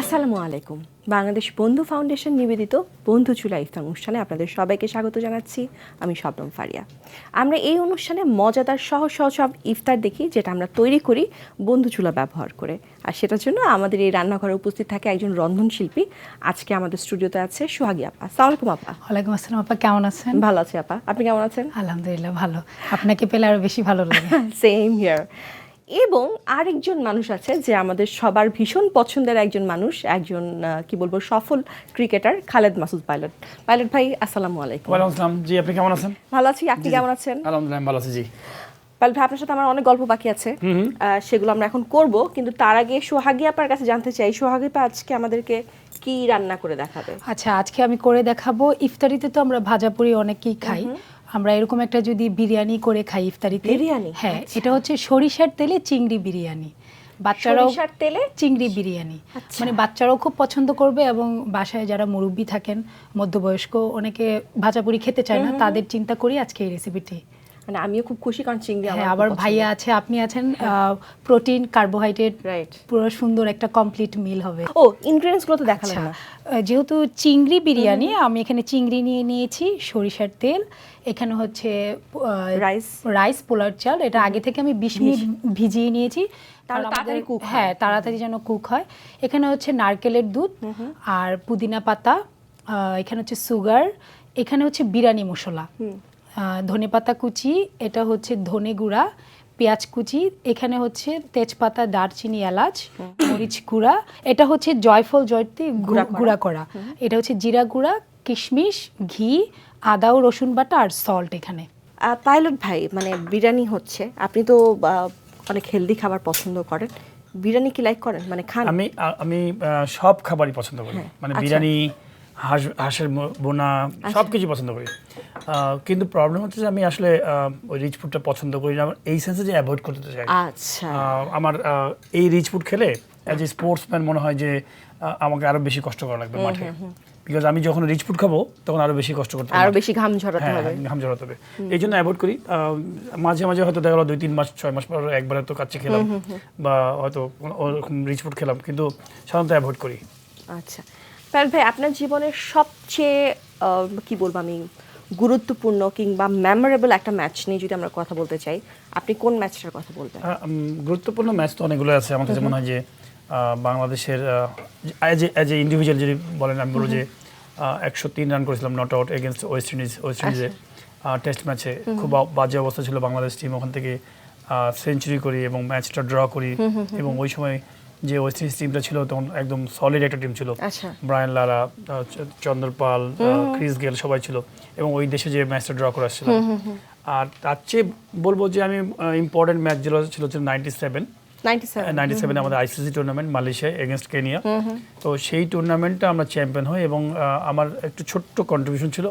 আসসালামু আলাইকুম। বাংলাদেশ বন্ধু ফাউন্ডেশন নিবেদিত বন্ধু চুলা ইফতার অনুষ্ঠানে আপনাদের সবাইকে স্বাগত জানাচ্ছি। আমি শবনম ফারিয়া। আমরা এই অনুষ্ঠানে মজাদার সহজ সহজ সব ইফতার দেখি যেটা আমরা তৈরি করি বন্ধু চুলা ব্যবহার করে। আর সেটার জন্য আমাদের এই রান্নাঘরে উপস্থিত থাকে একজন রন্ধনশিল্পী আজকে আমাদের স্টুডিওতে আছে সোহাগী আপা। আসসালামু আপা। ওয়ালাইকুম আসসালাম আপা কেমন আছেন? ভালো আছি আপা। আপনি কেমন আছেন? আলহামদুলিল্লাহ ভালো। আপনাকে পেলে আরও বেশি ভালো লাগে। সেম হিয়ার এবং আরেকজন মানুষ আছে যে আমাদের সবার ভীষণ পছন্দের একজন মানুষ একজন কি বলব সফল cricketer Khaled Masud pilot. Pilot ভাই আসসালামু আলাইকুম। ওয়ালাইকুম আসসালাম। জি আপনি কেমন আছেন? ভালো আছি। আপনি কেমন আছেন? আলহামদুলিল্লাহ ভালো আছি জি। পাইলট ভাই আপনার সাথে আমার অনেক গল্প বাকি আছে। আহ, সেগুলো আমরা এখন করব কিন্তু তার আগে সোহাগী আপার কাছে জানতে চাই। সোহাগী আপা আজকে আমাদেরকে কি রান্না করে দেখাবে? আচ্ছা আজকে আমি করে দেখাবো। ইফতারিতে তো আমরা ভাজাপুরি অনেকেই খাই। আমরা এরকম একটা যদি বিরিয়ানি করে খাই ইফতারিতে বিরিয়ানি? হ্যাঁ আচ্ছা। এটা হচ্ছে সরিষার তেলে চিংড়ি বিরিয়ানি বাচ্চারাও তেলে চিংড়ি বিরিয়ানি আচ্ছা। মানে বাচ্চারাও খুব পছন্দ করবে এবং বাসায় যারা মুরব্বী থাকেন মধ্যবয়স্ক অনেকে ভাজাপুরি খেতে চায় না তাদের চিন্তা করি আজকে এই রেসিপিটি মানে আমিও খুব খুশি কারণ চিংড়ি আমার হ্যাঁ আবার ভাইয়া আছে আপনি আছেন প্রোটিন কার্বোহাইড্রেট Right. পুরো সুন্দর একটা কমপ্লিট মিল হবে। ও ইনগ্রেডিয়েন্টসগুলো তো দেখালেন আচ্ছা না। যেহেতু চিংড়ি বিরিয়ানি আমি এখানে চিংড়ি নিয়ে নিয়েছি সরিষার তেল এখানে হচ্ছে Rice. রাইস পোলার চাল এটা আগে থেকে আমি বিশ মিনিট ভিজিয়ে নিয়েছি। তাড়াতাড়ি cook হয়। হ্যাঁ তাড়াতাড়ি যেন কুক হয়। এখানে হচ্ছে নারকেলের দুধ আর পুদিনা পাতা আহ, এখানে হচ্ছে সুগার এখানে হচ্ছে বিরিয়ানি মশলা। ধনে পাতা কুচি এটা হচ্ছে ধনে গুঁড়া পেঁয়াজ কুচি এখানে হচ্ছে তেজপাতা দারচিনি এলাচ মরিচ গুঁড়া এটা হচ্ছে জয়ফল জয়ত্রী গুঁড়া করা। এটা হচ্ছে জিরা গুঁড়া কিশমিশ ঘি আদা ও রসুন বাটা আর সল্ট এখানে। আহ, পাইলট ভাই মানে বিরিয়ানি হচ্ছে আপনি তো অনেক হেলদি খাবার পছন্দ করেন। বিরিয়ানি কি লাইক করেন? মানে খান আমি আমি সব খাবারই পছন্দ করি। মানে আচ্ছা। বিরিয়ানি হাঁস হাঁসের বোনা সব কিছু পছন্দ করি। কিন্তু প্রবলেম হচ্ছে যে আমি আসলে ওই রিচ ফুডটা পছন্দ করি না। এই সেন্সে যে অ্যাভয়েড করতে চাই। আচ্ছা। আমার এই রিচ ফুড খেলে অ্যাজ এ স্পোর্টসম্যান মনে হয় যে আমাকে আরও বেশি কষ্ট করা লাগবে মাঠে। বিকজ আমি যখন রিচ ফুড খাব তখন আরও বেশি কষ্ট করতে আরও বেশি ঘাম ঝরাতে হ্যাঁ হবে। ঘাম ঝরাতে হবে। এই জন্য অ্যাভয়েড করি। মাঝে মাঝে হয়তো দেখা গেলো দুই তিন মাস ছয় মাস পর একবার হয়তো কাচ্চি খেলাম। বা হয়তো ওরকম রিচ ফুড খেলাম। কিন্তু সাধারণত অ্যাভয়েড করি। আচ্ছা। পাইলট ভাই আপনার জীবনের সবচেয়ে কি বলব আমি গুরুত্বপূর্ণ কিংবা মেমোরেবল একটা ম্যাচ নিয়ে যদি আমরা কথা বলতে চাই আপনি কোন ম্যাচটার কথা বলবেন? গুরুত্বপূর্ণ ম্যাচ তো অনেকগুলো আছে। আমার কাছে মনে হয় যে বাংলাদেশের as a as a individual যদি বলেন আমি বলব যে একশো তিন রান করেছিলাম not out against West Indies West ইন্ডিজে test ম্যাচে খুব বাজে অবস্থা ছিল বাংলাদেশ টিম ওখান থেকে সেঞ্চুরি করি এবং ম্যাচটা ড্র করি এবং ওই সময় যে ওয়েস্ট ইন্ডিজ টিমটা ছিল তখন একদম সলিড একটা টিম ছিল। আচ্ছা। ব্রায়ান লারা চ- চন্দরপাল ক্রিস গেল সবাই ছিল এবং ওই দেশে যে ম্যাচটা ড্র করে আসছিল আর তার চেয়ে বলব যে আমি ইম্পর্টেন্ট ম্যাচ যেগুলো ছিল হচ্ছে নাইনটি সেভেন নাইনটি সেভেন আমাদের ICC tournament Malaysia against Kenya তো সেই টুর্নামেন্টটা আমরা চ্যাম্পিয়ন হই এবং আমার একটু ছোট্ট কন্ট্রিবিউশন ছিল।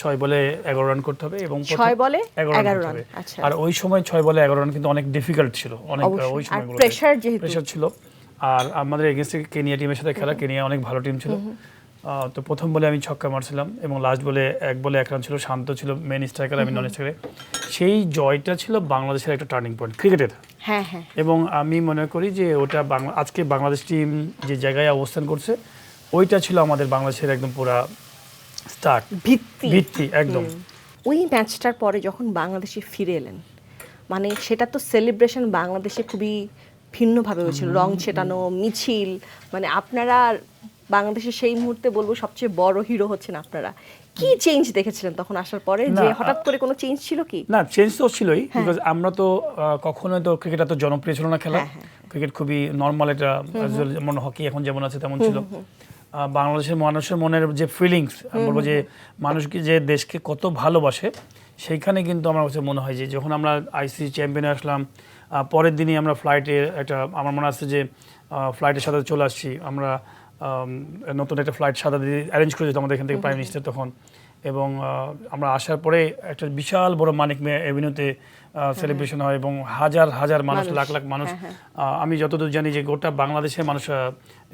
ছয় বলে এগারো রান করতে হবে এবং ছয় বলে এগারো রান। আচ্ছা। আর ওই সময় ছয় বলে এগারো রান কিন্তু অনেক ডিফিকাল্ট ছিল অনেক ওই সময়গুলো pressure যেহেতু। প্রেশার ছিল। আর আমাদের এগেনস্টে কেনিয়া টিমের সাথে খেলা কেনিয়া অনেক ভালো টিম ছিল। তো প্রথম বলে আমি ছক্কা মারছিলাম এবং লাস্ট বলে এক বলে এক রান ছিল শান্ত ছিল মেন স্ট্রাইকার আমি নন স্ট্রাইকারে সেই জয়টা ছিল বাংলাদেশের একটা টার্নিং পয়েন্ট ক্রিকেটের হ্যাঁ হ্যাঁ। এবং আমি মনে করি যে ওটা আজকে বাংলাদেশ টিম যে জায়গায় অবস্থান করছে ওইটা ছিল আমাদের বাংলাদেশের একদম পুরা স্টার্ট ভিত্তি। ভিত্তি একদম। ওই ম্যাচটার পরে যখন বাংলাদেশে ফিরে এলেন মানে সেটা তো সেলিব্রেশন বাংলাদেশে খুবই ভিন্নভাবে হয়েছিল। রং ছেটানো মিছিল মানে আপনারা বাংলাদেশের সেই মুহূর্তে বলব সবচেয়ে বড় হিরো হচ্ছেন আপনারা। কি চেঞ্জ দেখেছিলেন তখন আসার পরে? যে হঠাৎ করে কোনো চেঞ্জ ছিল কি? না চেঞ্জ তো ছিলই বিকজ আমরা তো আহ, কখনোই তো ক্রিকেট এত জনপ্রিয় ছিল না খেলা। হ্যাঁ, ক্রিকেট খুবই নর্মাল এটা যেমন হকি এখন যেমন আছে তেমন ছিল। বাংলাদেশের মানুষের মনের যে ফিলিংস আমি বলব যে মানুষকে যে দেশকে কত ভালোবাসে সেইখানে কিন্তু আমার কাছে মনে হয় যে যখন আমরা আইসি চ্যাম্পিয়নে আসলাম পরের দিনই আমরা ফ্লাইটে একটা আমার মনে আছে যে ফ্লাইটের সাথে চলে আসছি। আমরা নতুন একটা ফ্লাইট সাদা দিয়ে অ্যারেঞ্জ করে দিত আমাদের এখান থেকে প্রাইম মিনিস্টার তখন। এবং আমরা আসার পরে একটা বিশাল বড় মানিক মে এভিনিউতে সেলিব্রেশন হয় এবং হাজার হাজার মানুষ লাখ লাখ মানুষ হ্যাঁ, হ্যাঁ। আমি যতদূর জানি যে গোটা বাংলাদেশের মানুষ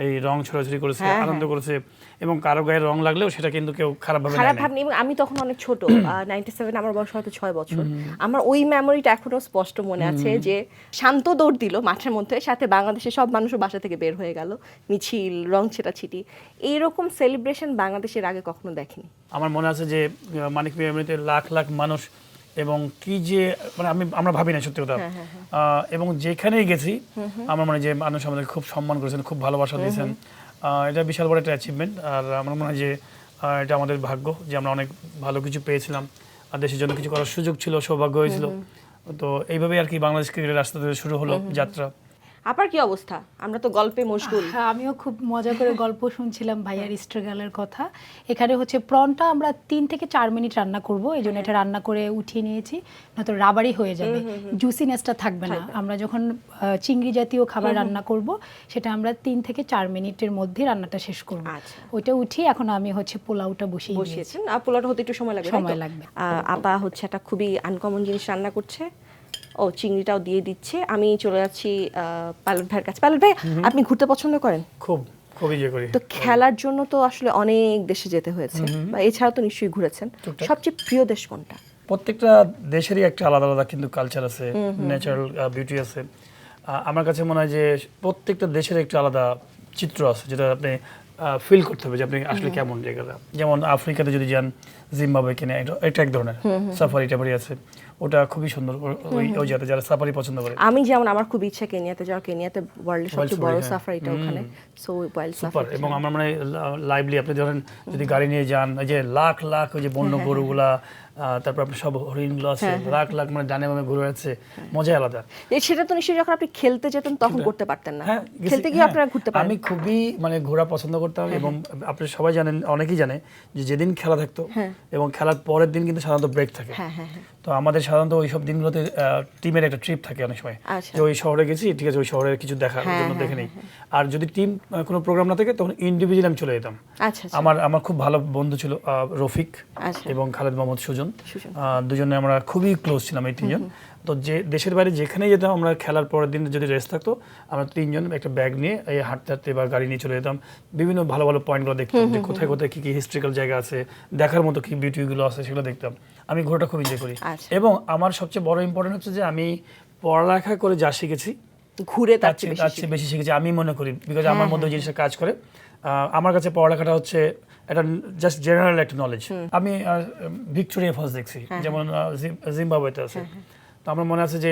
এই রং ছড়াছড়ি করেছে হ্যাঁ, আনন্দ করেছে এবং কারও গায়ে রং লাগলেও সেটা কিন্তু কেউ খারাপভাবে নেয় খারাপ ভাবনি এবং আমি তখন অনেক ছোট নাইনটি সেভেন আমার বয়স হয়তো ছয় বছর। আমার ওই মেমোরিটা এখনও স্পষ্ট মনে আছে যে শান্ত দৌড় দিল মাঠের মধ্যে সাথে বাংলাদেশের সব মানুষও বাসা থেকে বের হয়ে গেল মিছিল রং ছিটাছিটি। এইরকম সেলিব্রেশন বাংলাদেশের আগে কখনো দেখিনি। আমার মনে আছে যে মানিক মিয়া এমনিতে লাখ লাখ মানুষ এবং কি যে মানে আমি আমরা ভাবি না সত্যি কথা। এবং যেখানেই গেছি আমার মনে যে মানুষ আমাদের খুব সম্মান করেছেন খুব ভালোবাসা দিয়েছেন। এটা বিশাল বড় একটা অ্যাচিভমেন্ট আর আমার মনে হয় যে এটা আমাদের ভাগ্য যে আমরা অনেক ভালো কিছু পেয়েছিলাম। আর দেশের জন্য কিছু করার সুযোগ ছিল সৌভাগ্য হয়েছিল। তো এইভাবেই আর কি বাংলাদেশ ক্রিকেটের রাস্তা থেকে শুরু হলো যাত্রা। আপার কি অবস্থা? আমরা তো গল্পে মশগুল। আমিও খুব মজা করে গল্প শুনছিলাম ভাইয়ার স্ট্রাগলের কথা। এখানে হচ্ছে প্রনটা আমরা তিন থেকে চার মিনিট রান্না করব এই জন্য এটা রান্না করে উঠিয়ে নিয়েছি নয়তো রাবারই হয়ে যাবে। জুসিনেসটা থাকবে না। আমরা যখন চিংড়ি জাতীয় খাবার রান্না করব সেটা আমরা তিন থেকে চার মিনিটের মধ্যে রান্নাটা শেষ করব। আচ্ছা। ওইটা উঠিয়ে এখন আমি হচ্ছে পোলাওটা বসিয়ে দিয়েছি। বসিয়েছেন। আর পোলাওটা হতে একটু সময় লাগবে সময় লাগবে। আপা হচ্ছে একটা খুবই আনকমন জিনিস রান্না করছে। ও চিংড়িটাও দিয়ে দিচ্ছে। আমি চলে যাচ্ছি আহ, পাইলট ভাইয়ের কাছে। পাইলট ভাই আপনি ঘুরতে পছন্দ করেন? খুব খুব ইয়ে করি। তো খেলার জন্য তো আসলে অনেক দেশে যেতে হয়েছে। বা তো নিশ্চয়ই ঘুরেছেন। সবচেয়ে প্রিয় দেশ কোনটা? প্রত্যেকটা দেশেরই একটা আলাদা আলাদা কিন্তু কালচার আছে। ন্যাচারাল বিউটি আছে। আমার কাছে মনে হয় যে প্রত্যেকটা দেশের একটা আলাদা চিত্র আছে যেটা আপনি ফিল করতে হবে যে আপনি আসলে কেমন জায়গাটা। যেমন আফ্রিকাতে যদি যান জিম্বাবুয়ে কিনে এটা- এটা এক ধরনের। সাফারি টাফারি আছে। ওটা খুবই সুন্দর। ওই ওই জায়গাতে যারা সাফারি পছন্দ করে। আমি যেমন আমার খুব ইচ্ছা কেনিয়াতে যাওয়ার কেনিয়াতে ওয়ার্ল্ডের সবচেয়ে বড় হ্যাঁ। সাফারিটা ওখানে। সো ওয়াইল্ড সাফারি এবং আমার মানে লাইভলি আপনি ধরেন যদি গাড়ি নিয়ে যান ওই যে লাখ লাখ ওই যে বন্য হ্যাঁ, গরুগুলা তারপর আপনার সব হরিণগুলো আছে লাখ লাখ মানে ডানে বামে ঘুরে আছে মজাই আলাদা। সেটা তো নিশ্চয়ই যখন আপনি খেলতে যেতেন তখন করতে পারতেন না। হ্যাঁ খেলতে গিয়ে হ্যাঁ, আপনারা ঘুরতে পারেন। আমি খুবই মানে ঘোরা পছন্দ করতাম এবং আপনি সবাই জানেন অনেকেই জানে যে যেদিন খেলা থাকতো এবং খেলার পরের দিন কিন্তু সাধারণত ব্রেক থাকে। হ্যাঁ হ্যাঁ হ্যাঁ। তো আমাদের সাধারণত ওই সব দিনগুলোতে টিমের একটা ট্রিপ থাকে অনেক সময়। আচ্ছা। যে ওই শহরে গেছি ঠিক আছে ওই শহরের কিছু দেখার হ্যাঁ, জন্য হ্যাঁ, দেখে নেই। আর যদি টিম কোনো প্রোগ্রাম না থাকে তখন ইন্ডিভিজুয়াল আমি চলে যেতাম। আচ্ছা আচ্ছা। আমার আমার খুব ভালো বন্ধু ছিল রফিক। এবং খালেদ মোহাম্মদ সুজন। দুজনে আমরা খুবই ক্লোজ ছিলাম এই তিনজন। তো যে দেশের বাইরে যেখানেই যেতাম আমরা খেলার পরের দিন যদি রেস্ট থাকতো আমরা তিনজন একটা ব্যাগ নিয়ে এই হাঁটতে হাঁটতে বা গাড়ি নিয়ে চলে যেতাম। বিভিন্ন ভালো ভালো পয়েন্টগুলো দেখতাম যে কোথায় কোথায় কি কি হিস্ট্রিক্যাল জায়গা আছে দেখার মতো কি বিউটিগুলো আছে সেগুলো দেখতাম। আমি ঘোরাটা খুব এনজয় করি। আচ্ছা। এবং আমার সবচেয়ে বড় ইম্পর্টেন্ট হচ্ছে যে আমি পড়ালেখা করে যা শিখেছি ঘুরে তার চেয়ে তার বেশি চেয়ে বেশি শিখেছি আমি মনে করি বিকজ আমার মধ্যে ওই জিনিসটা কাজ করে। আহ, আমার কাছে পড়ালেখাটা হচ্ছে এটা জাস্ট জেনারেল একটা নলেজ আমি ভিক্টোরিয়া ফলস দেখছি যেমন জিম্বাবুয়েতে আছে। তো আমার মনে আছে যে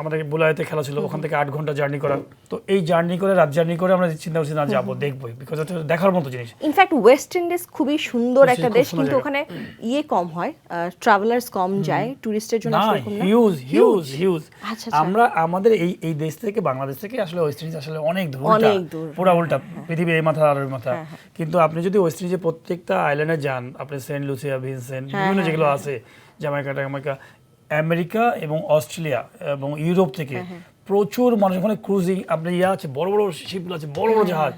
আমাদের বুলাইতে খেলা ছিল ওখান থেকে আট ঘণ্টা জার্নি করা। তো এই জার্নি করে রাত জার্নি করে আমরা চিন্তা করছি না যাব দেখবোই বিকজ এটা দেখার মতো জিনিস। ইনফ্যাক্ট ওয়েস্ট ইন্ডিজ খুবই সুন্দর একটা দেশ কিন্তু ওখানে ইয়ে কম হয় ট্রাভেলার্স কম যায় টুরিস্টের জন্য না হিউজ হিউজ হিউজ। আমরা আমাদের এই এই দেশ থেকে বাংলাদেশ থেকে আসলে ওয়েস্ট ইন্ডিজ আসলে অনেক দূর অনেক দূর। হ্যাঁ, পুরা উল্টা পৃথিবীর এই মাথা আর ওই মাথা। কিন্তু আপনি যদি ওয়েস্ট ইন্ডিজে প্রত্যেকটা আইল্যান্ডে যান আপনি সেন্ট লুসিয়া ভিনসেন্ট হ্যাঁ, বিভিন্ন যেগুলো আছে জামাইকা টামাইকা আমেরিকা এবং অস্ট্রেলিয়া এবং ইউরোপ থেকে হ্যাঁ, প্রচুর মানুষ ওখানে ক্রুজিং আপনি ইয়ে আছে বড় বড় শিপগুলো আছে বড় বড় জাহাজ।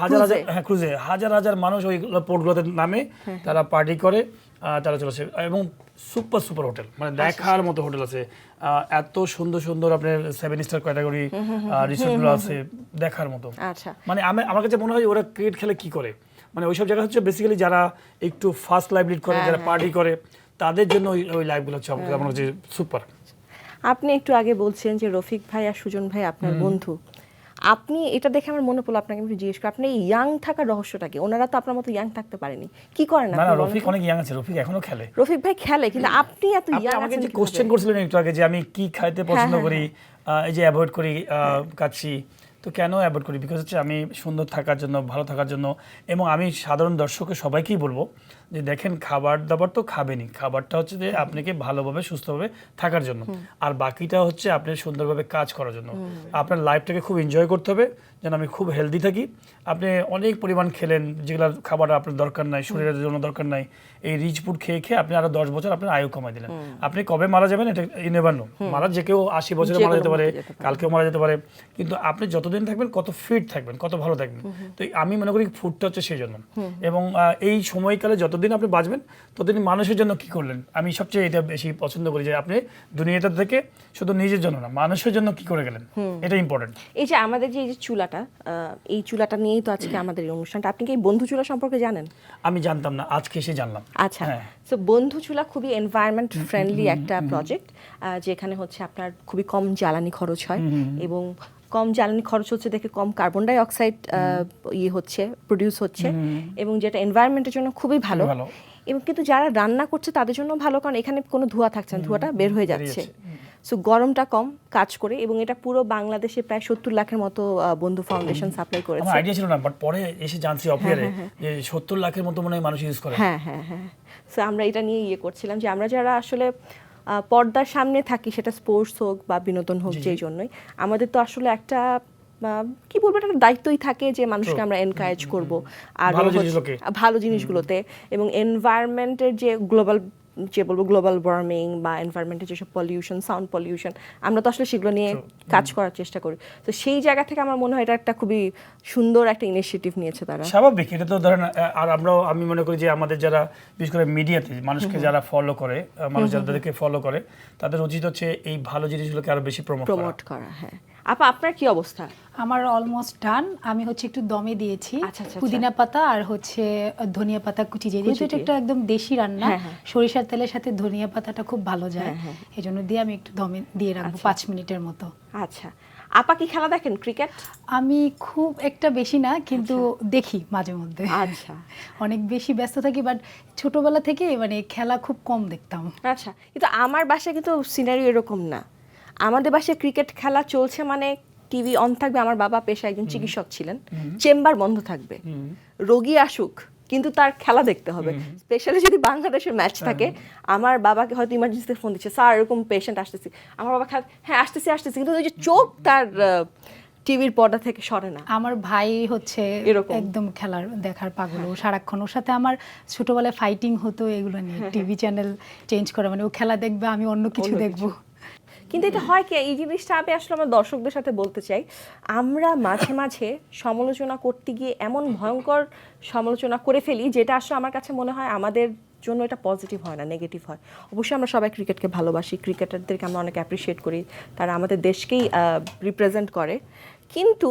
হাজার হাজার হ্যাঁ, হ্যাঁ ক্রুজে হাজার হাজার মানুষ ওই পোর্টগুলোতে নামে তারা পার্টি করে তারা চলে আসে। এবং সুপার সুপার হোটেল মানে দেখার মতো হোটেল আছে। এত সুন্দর সুন্দর আপনার সেভেন স্টার ক্যাটাগরি রিসোর্টগুলো আছে দেখার মতো। আচ্ছা। মানে আমি আমার কাছে মনে হয় ওরা ক্রিকেট খেলে কি করে? মানে ওইসব জায়গা হচ্ছে বেসিক্যালি যারা একটু ফার্স্ট লাইভ লিড করে যারা পার্টি করে তাদের জন্য ওই ওই লাইভগুলো হচ্ছে আমার আমার হচ্ছে সুপার আপনি একটু আগে বলছেন যে রফিক ভাই আর সুজন ভাই আপনার বন্ধু। আপনি এটা দেখে আমার মনে পড়ল আপনাকে আমি একটু জিজ্ঞেস করি আপনি ইয়াং থাকার রহস্যটা কি? ওনারা তো আপনার মতো ইয়াং থাকতে পারেনি। কি করেন না না রফিক অনেক ইয়াং আছে রফিক এখনও খেলে। রফিক ভাই খেলে কিন্তু আপনি এত ইয়াং আমাকে যে কোশ্চেন করছিলেন একটু আগে যে আমি কি খাইতে পছন্দ হ্যাঁ, করি এই যে অ্যাভয়েড করি কাচ্ছি তো কেন অ্যাভয়েড করি? বিকজ হচ্ছে আমি সুন্দর থাকার জন্য ভালো থাকার জন্য এবং আমি সাধারণ দর্শকের সবাইকেই বলব যে দেখেন খাবার দাবার তো খাবেনই। খাবারটা হচ্ছে যে আপনাকে ভালোভাবে সুস্থভাবে থাকার জন্য। আর বাকিটা হচ্ছে আপনি সুন্দরভাবে কাজ করার জন্য। আপনার লাইফটাকে খুব এনজয় করতে হবে। যেন আমি খুব হেলদি থাকি। আপনি অনেক পরিমাণ খেলেন যেগুলো খাবার আপনার দরকার নাই শরীরের জন্য দরকার নাই। এই রিচ ফুড খেয়ে খেয়ে আপনি আরও দশ বছর আপনার আয়ু কমাই দিলেন। আপনি কবে মারা যাবেন এটা নেবার নো মারা যে কেউ আশি বছরে মারা যেতে পারে। কালকেও মারা যেতে পারে। কিন্তু আপনি যতদিন থাকবেন কত ফিট থাকবেন কত ভালো থাকবেন। তো আমি মনে করি ফুডটা হচ্ছে সেই জন্য। এবং এই সময়কালে যতদিন আপনি বাঁচবেন ততদিন মানুষের জন্য কি করলেন? আমি সবচেয়ে এটা বেশি পছন্দ করি যে আপনি দুনিয়াটা থেকে শুধু নিজের জন্য না মানুষের জন্য কি করে গেলেন? এটা ইম্পর্টেন্ট এই যে আমাদের যে এই যে চুলাটা এই চুলাটা নিয়েই তো আজকে আমাদের এই অনুষ্ঠানটা। আপনি কি এই বন্ধু চুলা সম্পর্কে জানেন? আমি জানতাম না আজকে এসে জানলাম। আচ্ছা হ্যাঁ। সো বন্ধু চুলা খুবই এনভায়রনমেন্ট ফ্রেন্ডলি একটা প্রজেক্ট যেখানে হচ্ছে আপনার খুবই কম জ্বালানি খরচ হয় এবং কম জ্বালানি খরচ হচ্ছে দেখে কম কার্বন ডাই অক্সাইড ইয়ে হচ্ছে প্রডিউস হচ্ছে এবং যেটা এনভায়রনমেন্টের জন্য খুবই ভালো। এবং কিন্তু যারা রান্না করছে তাদের জন্য ভালো কারণ এখানে কোনো ধোঁয়া থাকছে না ধোঁয়াটা বের হয়ে যাচ্ছে। সো গরমটা কম কাজ করে এবং এটা পুরো বাংলাদেশে প্রায় সত্তর লাখের মতো বন্ধু ফাউন্ডেশন সাপ্লাই আমার আইডিয়া ছিল না বাট পরে এসে জানছি অফিয়ারে যে সত্তর লাখের মতো মনে হয় মানুষ ইউজ করে। হ্যাঁ হ্যাঁ হ্যাঁ। সো আমরা এটা নিয়ে ইয়ে করছিলাম যে আমরা যারা আসলে পর্দার সামনে থাকি সেটা স্পোর্টস হোক বা বিনোদন হোক যেই জন্যই আমাদের তো আসলে একটা কি বলব একটা দায়িত্বই থাকে যে মানুষকে আমরা এনকারেজ করব। আর ভালো জিনিসগুলোতে। এবং এনভায়রনমেন্টের যে গ্লোবাল যে বলব গ্লোবাল ওয়ার্মিং বা এনভায়রনমেন্টের যেসব পলিউশন সাউন্ড পলিউশন আমরা তো আসলে সেগুলো নিয়ে কাজ করার চেষ্টা করি। তো সেই জায়গা থেকে আমার মনে হয় এটা একটা খুবই সুন্দর একটা ইনিশিয়েটিভ নিয়েছে তারা। স্বাভাবিক এটা তো ধরেন আর আমরাও আমি মনে করি যে আমাদের যারা বিশেষ করে মিডিয়াতে মানুষকে যারা ফলো করে মানুষ যাদেরকে ফলো করে তাদের উচিত হচ্ছে এই ভালো জিনিসগুলোকে আরও বেশি প্রমোট প্রমোট করা হ্যাঁ। আপা আপনার কি অবস্থা? আমার অলমোস্ট ডান আমি হচ্ছে একটু দমে দিয়েছি। আচ্ছা, আচ্ছা, পুদিনা পাতা আর হচ্ছে ধনিয়া পাতা কুচি দিয়ে। যেহেতু এটা একটা একদম দেশি রান্না হ্যাঁ, হ্যাঁ। সরিষার তেলের সাথে ধনিয়া পাতাটা খুব ভালো যায়। হ্যাঁ, এই জন্য দিয়ে আমি একটু দমে দিয়ে রাখব আচ্ছা। পাঁচ মিনিটের মতো। আচ্ছা। আপা কি খেলা দেখেন? ক্রিকেট? আমি খুব একটা বেশি না কিন্তু দেখি মাঝে মধ্যে। আচ্ছা। অনেক বেশি ব্যস্ত থাকি বাট ছোটবেলা থেকে মানে খেলা খুব কম দেখতাম। আচ্ছা। কিন্তু আমার বাসায় কিন্তু সিনারি এরকম না। আমাদের বাসায় ক্রিকেট খেলা চলছে মানে টিভি অন থাকবে আমার বাবা পেশা একজন চিকিৎসক ছিলেন। চেম্বার বন্ধ থাকবে। রোগী আসুক কিন্তু তার খেলা দেখতে হবে। স্পেশালি যদি বাংলাদেশের ম্যাচ থাকে আমার বাবাকে হয়তো ইমার্জেন্সিতে ফোন দিচ্ছে স্যার এরকম পেশেন্ট আসতেছি। আমার বাবা খেলা হ্যাঁ আসতেছি আসতেছি। কিন্তু ওই যে চোখ তার টিভির পর্দা থেকে সরে না। আমার ভাই হচ্ছে এরকম। একদম খেলার দেখার পাগল। ও সারাক্ষণ ওর সাথে আমার ছোটবেলায় ফাইটিং হতো এগুলো নিয়ে টিভি চ্যানেল চেঞ্জ করে। মানে ও খেলা দেখবে আমি অন্য কিছু। দেখব। কিন্তু এটা হয় কি, এই জিনিসটা আমি আসলে আমার দর্শকদের সাথে বলতে চাই। আমরা মাঝে মাঝে সমালোচনা করতে গিয়ে এমন ভয়ঙ্কর সমালোচনা করে ফেলি, যেটা আসলে আমার কাছে মনে হয় আমাদের জন্য এটা পজিটিভ হয় না নেগেটিভ হয়। অবশ্যই আমরা সবাই ক্রিকেটকে ভালোবাসি ক্রিকেটারদেরকে আমরা অনেক অ্যাপ্রিসিয়েট করি। তারা আমাদের দেশকেই রিপ্রেজেন্ট করে। কিন্তু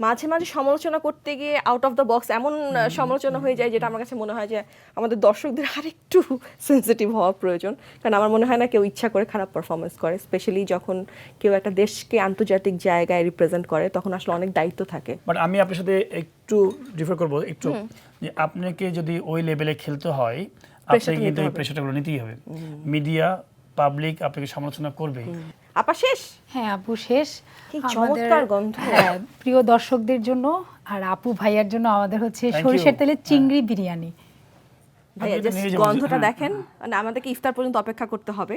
মাঝে মাঝে সমালোচনা করতে গিয়ে আউট অফ দ্য বক্স এমন সমালোচনা হয়ে যায় যেটা আমার কাছে মনে হয় যে আমাদের দর্শকদের আরেকটু সেন্সিটিভ হওয়া প্রয়োজন। কারণ আমার মনে হয় না কেউ ইচ্ছা করে খারাপ পারফরমেন্স করে স্পেশালি যখন কেউ একটা দেশকে আন্তর্জাতিক জায়গায় রিপ্রেজেন্ট করে তখন আসলে অনেক দায়িত্ব থাকে। বাট আমি আপনার সাথে একটু ডিফার করব একটু। যে আপনাকে যদি ওই লেভেলে খেলতে হয় আপনাকে কিন্তু এই হবে। প্রেশারটাগুলো নিতেই হবে। মিডিয়া পাবলিক আপনাকে সমালোচনা করবেই। আপা শেষ? হ্যাঁ আপু শেষ। চমৎকার গন্ধ। হ্যাঁ প্রিয় দর্শকদের জন্য আর আপু ভাইয়ার জন্য আমাদের হচ্ছে সরিষার. তেলের চিংড়ি বিরিয়ানি। জাস্ট গন্ধটা হ্যাঁ। দেখেন। মানে আমাদেরকে ইফতার পর্যন্ত অপেক্ষা করতে হবে।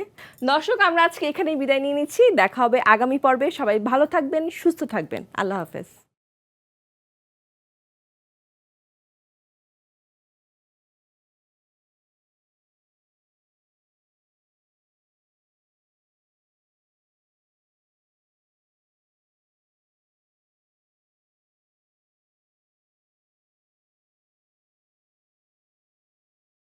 দর্শক আমরা আজকে এখানেই বিদায় নিয়ে নিচ্ছি। দেখা হবে আগামী পর্বে। সবাই ভালো থাকবেন সুস্থ থাকবেন। আল্লাহ হাফেজ।